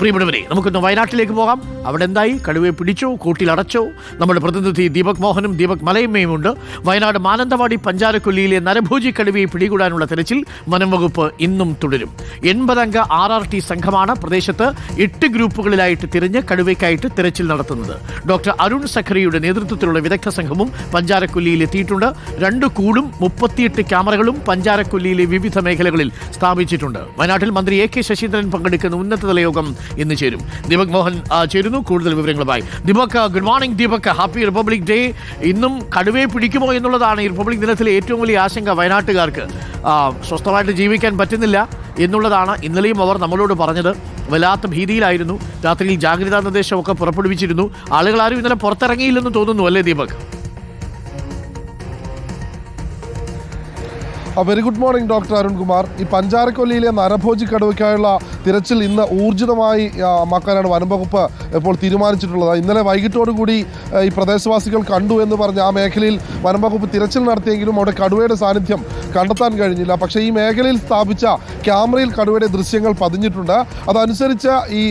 പ്രിയപ്പെട്ടവരെ നമുക്കൊന്ന് വയനാട്ടിലേക്ക് പോകാം. അവിടെ എന്തായി? കടുവയെ പിടിച്ചോ? കൂട്ടിലടച്ചോ നമ്മുടെ പ്രതിനിധി ദീപക് മോഹനും ദീപക് മലയമ്മയും ഉണ്ട്. വയനാട് മാനന്തവാടി പഞ്ചാരക്കൊല്ലിയിലെ നരഭൂജി കടുവയെ പിടികൂടാനുള്ള തെരച്ചിൽ വനം വകുപ്പ് ഇന്നും തുടരും. എൺപതംഗ ആർ ആർ ടി സംഘമാണ് പ്രദേശത്ത് എട്ട് ഗ്രൂപ്പുകളിലായിട്ട് തിരിഞ്ഞ് കടുവയ്ക്കായിട്ട് തെരച്ചിൽ നടത്തുന്നത്. ഡോക്ടർ അരുൺ സഖറിയുടെ നേതൃത്വത്തിലുള്ള വിദഗ്ധ സംഘവും പഞ്ചാരക്കൊല്ലിയിൽ എത്തിയിട്ടുണ്ട്. രണ്ട് കൂടും മുപ്പത്തിയെട്ട് ക്യാമറകളും പഞ്ചാരക്കൊല്ലിയിലെ വിവിധ മേഖലകളിൽ സ്ഥാപിച്ചിട്ടുണ്ട്. വയനാട്ടിൽ മന്ത്രി എ കെ ശശീന്ദ്രൻ പങ്കെടുക്കുന്ന ഉന്നതതല യോഗം ഇന്ന് ചേരും. ദീപക് മോഹൻ ചേരുന്നു. കൂടുതൽ വിവരങ്ങളുമായി. Deepak good morning Deepak. Happy Republic Day ഇന്നും കടുവയെ പിടിക്കുമോ എന്നുള്ളതാണ് ഈ റിപ്പബ്ലിക് ദിനത്തിലെ ഏറ്റവും വലിയ ആശങ്ക വയനാട്ടുകാർക്ക്. സ്വസ്ഥമായിട്ട് ജീവിക്കാൻ പറ്റുന്നില്ല എന്നുള്ളതാണ് ഇന്നലെയും അവർ നമ്മളോട് പറഞ്ഞത്. വല്ലാത്ത ഭീതിയിലായിരുന്നു. രാത്രിയിൽ ജാഗ്രതാ നിർദ്ദേശമൊക്കെ പുറപ്പെടുവിച്ചിരുന്നു. ആളുകളാരും ഇന്നലെ പുറത്തിറങ്ങിയില്ലെന്ന് തോന്നുന്നു അല്ലേ Deepak? Very good morning doctor Arunkumar ഈ പഞ്ചാരക്കൊല്ലിയിലെ നരഭോജി കടുവയ്ക്കായുള്ള തിരച്ചിൽ ഇന്ന് ഊർജിതമായി മാക്കാനാണ് വനംവകുപ്പ് ഇപ്പോൾ തീരുമാനിച്ചിട്ടുള്ളത്. ഇന്നലെ വൈകിട്ടോടുകൂടി കൂടി ഈ പ്രദേശവാസികൾ കണ്ടു എന്ന് പറഞ്ഞ് ആ മേഖലയിൽ വനംവകുപ്പ് തിരച്ചിൽ നടത്തിയെങ്കിലും അവിടെ കടുവയുടെ സാന്നിധ്യം കണ്ടെത്താൻ കഴിഞ്ഞില്ല. പക്ഷേ ഈ മേഖലയിൽ സ്ഥാപിച്ച ക്യാമറയിൽ കടുവയുടെ ദൃശ്യങ്ങൾ പതിഞ്ഞിട്ടുണ്ട്. അതനുസരിച്ച് ഈ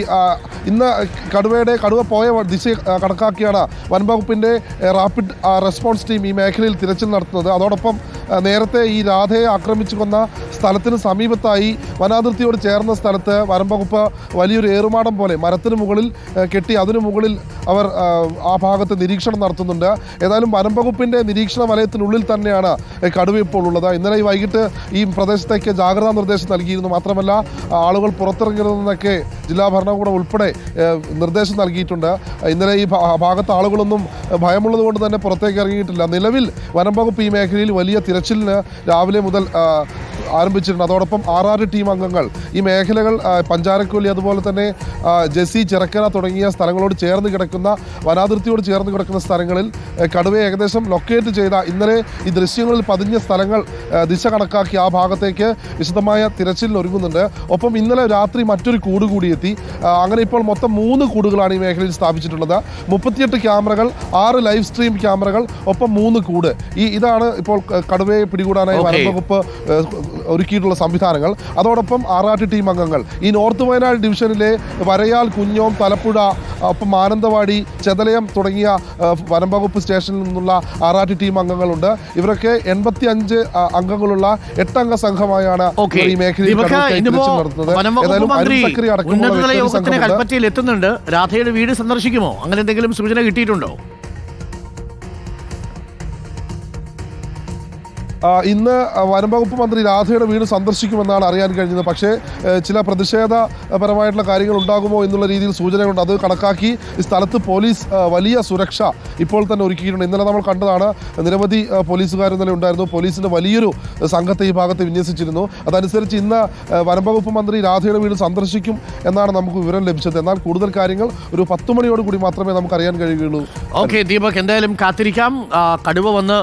ഇന്ന് കടുവയുടെ കടുവ പോയ ദിശ കണക്കാക്കിയാണ് വനംവകുപ്പിന്റെ റാപ്പിഡ് റെസ്പോൺസ് ടീം ഈ മേഖലയിൽ തിരച്ചിൽ നടത്തുന്നത്. അതോടൊപ്പം നേരത്തെ ഈ രാധയെ ആക്രമിച്ചു കൊന്ന സ്ഥലത്തിന് സമീപത്തായി വനാതിർത്തിയോട് ചേർന്ന സ്ഥലത്ത് വരമ്പകുപ്പ് വലിയൊരു ഏറുമാടം പോലെ മരത്തിന് മുകളിൽ കെട്ടി അതിനു മുകളിൽ അവർ ആ, ഭാഗത്ത് നിരീക്ഷണം നടത്തുന്നുണ്ട്. ഏതായാലും വനംവകുപ്പിന്റെ നിരീക്ഷണ വലയത്തിനുള്ളിൽ തന്നെയാണ് കടുവ ഇപ്പോൾ ഉള്ളത്. ഇന്നലെ ഈ വൈകിട്ട് ഈ പ്രദേശത്തേക്ക് ജാഗ്രതാ നിർദ്ദേശം നൽകിയിരുന്നു. മാത്രമല്ല ആളുകൾ പുറത്തിറങ്ങരുതെന്നൊക്കെ ജില്ലാ ഭരണകൂടം ഉൾപ്പെടെ നിർദ്ദേശം നൽകിയിട്ടുണ്ട്. ഇന്നലെ ഈ ഭാഗത്ത് ആളുകളൊന്നും ഭയമുള്ളത് കൊണ്ട് തന്നെ പുറത്തേക്ക് ഇറങ്ങിയിട്ടില്ല. നിലവിൽ വനംവകുപ്പ് ഈ മേഖലയിൽ വലിയ തിരച്ചിലിന് രാവിലെ മുതൽ ആരംഭിച്ചിട്ടുണ്ട്. അതോടൊപ്പം ആർ ആറ് ടീം അംഗങ്ങൾ ഈ മേഖലകൾ പഞ്ചാരക്കൊല്ലി അതുപോലെ തന്നെ ജെസി ചിറക്കര തുടങ്ങിയ സ്ഥലങ്ങളോട് ചേർന്ന് കിടക്കുന്ന വനാതിർത്തിയോട് ചേർന്ന് കിടക്കുന്ന സ്ഥലങ്ങളിൽ കടുവയെ ഏകദേശം ലൊക്കേറ്റ് ചെയ്ത ഇന്നലെ ഈ ദൃശ്യങ്ങളിൽ പതിഞ്ഞ സ്ഥലങ്ങൾ ദിശ കണക്കാക്കി ആ ഭാഗത്തേക്ക് വിശദമായ തിരച്ചിലിന് ഒരുങ്ങുന്നുണ്ട്. ഒപ്പം ഇന്നലെ രാത്രി മറ്റൊരു കൂട് കൂടിയെത്തി അങ്ങനെ ഇപ്പോൾ മൊത്തം മൂന്ന് കൂടുകളാണ് ഈ മേഖലയിൽ സ്ഥാപിച്ചിട്ടുള്ളത്. മുപ്പത്തിയെട്ട് ക്യാമറകൾ ആറ് ലൈവ് സ്ട്രീം ക്യാമറകൾ ഒപ്പം മൂന്ന് കൂട്. ഈ ഇതാണ് ഇപ്പോൾ കടുവയെ പിടികൂടാനായി. വനം വകുപ്പ് ഒരുക്കിയിട്ടുള്ള സംവിധാനങ്ങൾ. അതോടൊപ്പം ആറാട്ട് ടീം അംഗങ്ങൾ. ഈ നോർത്ത് വയനാട് ഡിവിഷനിലെ വരയാൽ കുഞ്ഞോം തലപ്പുഴ ഒപ്പം മാനന്തവാടി ചെതലയം തുടങ്ങിയ വനംവകുപ്പ് സ്റ്റേഷനിൽ നിന്നുള്ള ആറാട്ട് ടീം അംഗങ്ങളുണ്ട്. ഇവരൊക്കെ എൺപത്തി അഞ്ച് അംഗങ്ങളുള്ള എട്ടംഗ സംഘമായാണ് ഈ മേഖലയിൽ നടത്തുന്നത്. എത്തുന്നുണ്ട്. രാധയുടെ വീട് സന്ദർശിക്കുമോ? അങ്ങനെ എന്തെങ്കിലും സൂചന കിട്ടിയിട്ടുണ്ടോ? ഇന്ന് വനംവകുപ്പ് മന്ത്രി രാധയുടെ വീട് സന്ദർശിക്കുമെന്നാണ് അറിയാൻ കഴിഞ്ഞത്. പക്ഷേ ചില പ്രതിഷേധപരമായിട്ടുള്ള കാര്യങ്ങൾ ഉണ്ടാകുമോ എന്നുള്ള രീതിയിൽ സൂചനകളുണ്ട്. അത് കണക്കാക്കി ഈ സ്ഥലത്ത് പോലീസ് വലിയ സുരക്ഷ ഇപ്പോൾ തന്നെ ഒരുക്കിയിട്ടുണ്ട്. ഇന്നലെ നമ്മൾ കണ്ടതാണ് നിരവധി പോലീസുകാർ ഇന്നലെ ഉണ്ടായിരുന്നു. പോലീസിന്റെ വലിയൊരു സംഘത്തെ ഈ ഭാഗത്ത് വിന്യസിച്ചിരുന്നു. അതനുസരിച്ച് ഇന്ന് വനംവകുപ്പ് വകുപ്പ് മന്ത്രി രാധയുടെ വീട് സന്ദർശിക്കും എന്നാണ് നമുക്ക് വിവരം ലഭിച്ചത്. എന്നാൽ കൂടുതൽ കാര്യങ്ങൾ ഒരു പത്ത് മണിയോട് കൂടി മാത്രമേ നമുക്ക് അറിയാൻ കഴിയുകയുള്ളൂ. ഓക്കെ ദീപക് എന്തായാലും കാത്തിരിക്കാം. കടുവ വന്ന്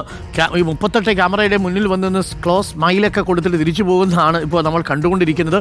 ഈ മുപ്പത്തെട്ട് ക്യാമറയുടെ മുന്നിൽ വന്ന് ക്ലോസ് മൈലൊക്കെ കൊടുത്തിട്ട് തിരിച്ചു പോകുന്നതാണ് ഇപ്പോൾ നമ്മൾ കണ്ടുകൊണ്ടിരിക്കുന്നത്.